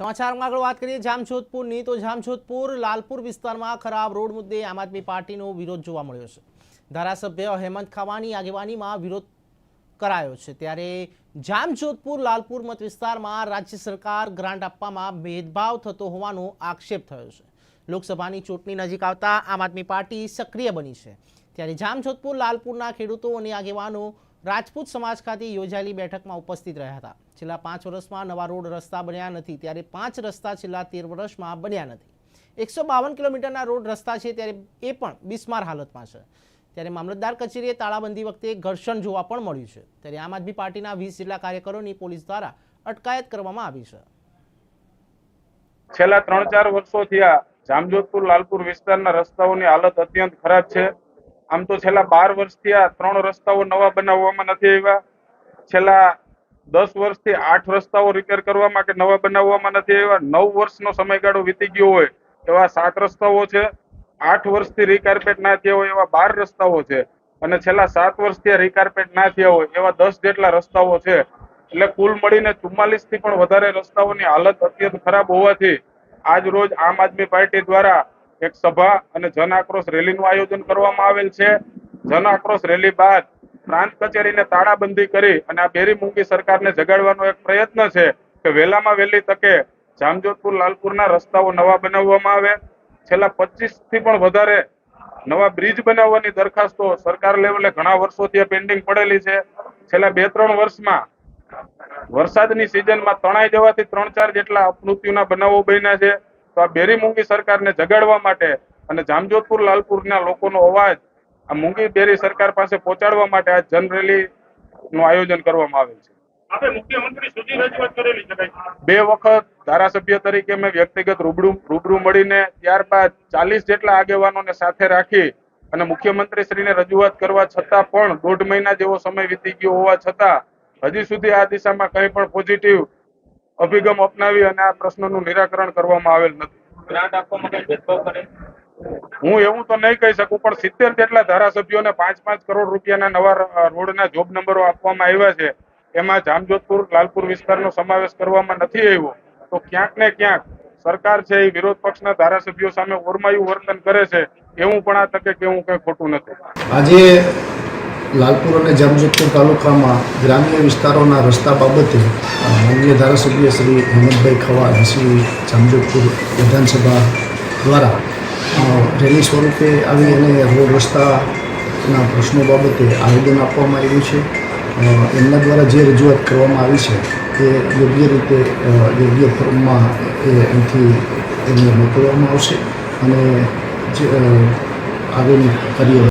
સમાચારમાં આગળ વાત કરીએ જામજોધપુરની તો જામજોધપુર લાલપુર વિસ્તારમાં ખરાબ રોડ મુદ્દે આમ આદમી પાર્ટીનો વિરોધ જોવા મળ્યો છે. ધારાસભ્ય હેમંત ખાવાની આગેવાનીમાં વિરોધ કરાયો છે. ત્યારે જામજોધપુર લાલપુર મત વિસ્તારમાં રાજ્ય સરકાર ગ્રાન્ટ આપવામાં ભેદભાવ થતો હોવાનો આક્ષેપ થયો છે. લોકસભાની ચૂંટણી નજીક આવતા આમ આદમી પાર્ટી સક્રિય બની છે. ત્યારે જામજોધપુર લાલપુરના ખેડૂતો અને આગેવાનો રાજપૂત સમાજ ખાતે યોજાયેલી બેઠકમાં ઉપસ્થિત રહ્યા હતા. છેલ્લા પાંચ વર્ષમાં નવા રોડ રસ્તા બન્યા નથી, ત્યારે પાંચ રસ્તા છેલ્લા તેર વર્ષમાં બન્યા નથી. એકસો કિલોમીટરના રોડ રસ્તા છે, ત્યારે એ પણ બિસ્માર હાલતમાં છે. ત્યારે મામલતદાર કચેરીએ તાળાબંધી વખતે ઘર્ષણ જોવા પણ મળ્યું છે. ત્યારે આમ આદમી પાર્ટીના વીસ જેટલા કાર્યકરોની પોલીસ દ્વારા અટકાયત કરવામાં આવી છે. છેલ્લા ત્રણ ચાર વર્ષોથી આ જામજોધપુર લાલપુર વિસ્તારના રસ્તાઓની હાલત અત્યંત ખરાબ છે. આમ તો છેલ્લા બાર વર્ષથી આ ત્રણ રસ્તાઓ નવા બનાવવામાં નથી આવ્યા. છેલ્લા દસ વર્ષથી આઠ રસ્તાઓ રિપેર કરવામાં કે નવા બનાવવામાં નથી આવ્યા. નવ વર્ષનો સમયગાળો વીતી ગયો હોય એવા સાત રસ્તાઓ છે. આઠ વર્ષથી રીકાર્પેટ ના થયા હોય એવા બાર રસ્તાઓ છે. અને છેલ્લા સાત વર્ષથી રીકાર્પેટ ના થયા હોય એવા દસ જેટલા રસ્તાઓ છે. એટલે કુલ મળીને ચુમ્માલીસથી પણ વધારે રસ્તાઓની હાલત અત્યંત ખરાબ હોવાથી આજ રોજ આમ આદમી પાર્ટી દ્વારા એક સભા અને જન આક્રોશ રેલીનું આયોજન કરવામાં આવેલ છે. જન આક્રોશ રેલી બાદ પ્રાંત કચેરીને તાળાબંધી કરી અને આ બેરી મૂંગી સરકારને જગાડવાનો એક પ્રયત્ન છે કે વહેલામાં વહેલી તકે જામજોધપુર, લાલપુરના રસ્તાઓ નવા બનાવવામાં આવે. છેલ્લા પચીસથી પણ વધારે નવા બ્રિજ બનાવવાની દરખાસ્તો સરકાર લેવલે ઘણા વર્ષોથી પેન્ડિંગ પડેલી છે. છેલ્લા બે ત્રણ વર્ષમાં વરસાદની સિઝનમાં તણાઈ જવાથી ત્રણ ચાર જેટલા મૃત્યુના બનાવો બન્યા છે. તો આ બેરી મૂંગી સરકારને જગાડવા માટે અને જામજોધપુર લાલપુરના લોકોનો અવાજ આ મૂંગી બેરી સરકાર પાસે પહોંચાડવા માટે આ જનરેલી નું આયોજન કરવામાં આવેલ છે. બે વખત ધારાસભ્ય તરીકે મેં વ્યક્તિગત રૂબરૂ રૂબરૂ મળીને ત્યારબાદ ચાલીસ જેટલા આગેવાનોને સાથે રાખી અને મુખ્યમંત્રી શ્રીને રજૂઆત કરવા છતાં પણ દોઢ મહિના જેવો સમય વીતી ગયો હોવા છતાં હજી સુધી આ દિશામાં કંઈ પણ પોઝિટિવ અભિગમ અપનાવી અને આ પ્રશ્નનું નિરાકરણ કરવામાં આવેલ નથી. ગ્રાન્ટ આપવામાં કઈ ભેદભાવ કરે? હું એવું તો નહીં કહી શકું પણ સિત્તેર જેટલા ધારાસભ્યોને પાંચ પાંચ કરોડ રૂપિયાના નવા રોડના જોબ નંબરો આપવામાં આવ્યા છે. એમાં જામજોધપુર લાલપુર વિસ્તારનો સમાવેશ કરવામાં નથી આવ્યો. તો ક્યાંક ને ક્યાંક સરકાર છે એ વિરોધ પક્ષના ધારાસભ્યો સામે ઓરમાયું વર્તન કરે છે. એવું પણ આ તકે કેવું કઈ ખોટું નથી. આજે લાલપુર અને જામજોધપુર તાલુકામાં ગ્રામ્ય વિસ્તારોના રસ્તા બાબતે અન્ય ધારાસભ્ય શ્રી હેમંતભાઈ ખવા શ્રી જામજોધપુર વિધાનસભા દ્વારા રેલી સ્વરૂપે આવી અને રોડ રસ્તાના પ્રશ્નો બાબતે આવેદન આપવામાં આવ્યું છે. એમના દ્વારા જે રજૂઆત કરવામાં આવી છે તે યોગ્ય રીતે યોગ્ય ફોર્મમાં એ અહીંથી એમને મોકલવામાં આવશે અને જે આગળની કાર્યવાહી